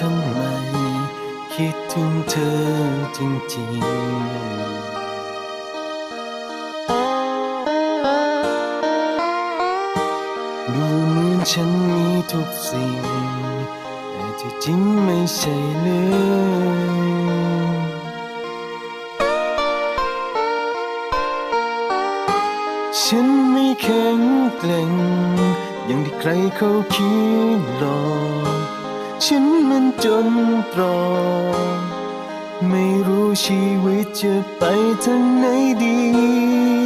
ทำไม คิดถึงเธอจริงๆดูเหมือนฉันมีทุกสิ่ง แต่ที่จริงไม่ใช่เลยฉันไม่แข็งแกร่งอย่างที่ใครเขาคิด จนตรอกไม่รู้ชีวิตจะไปทางไหนดี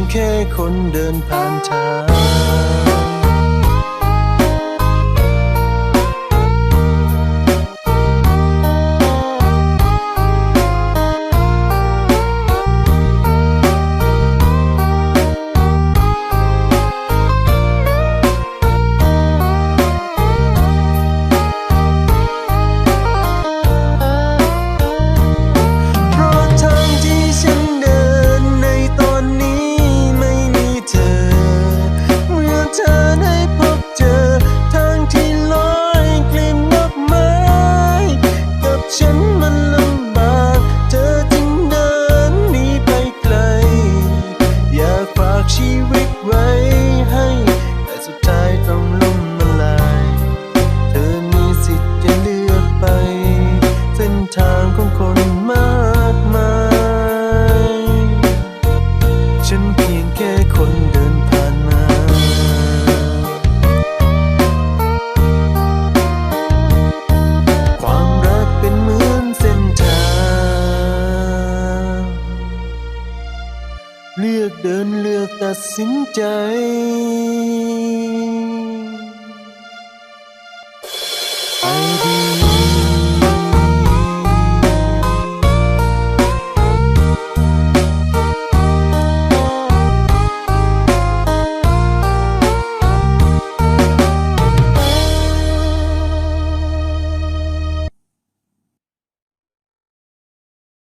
ยงแค่คนเดินผ่านทาง เลือกเดินเลือกตัดสินใจ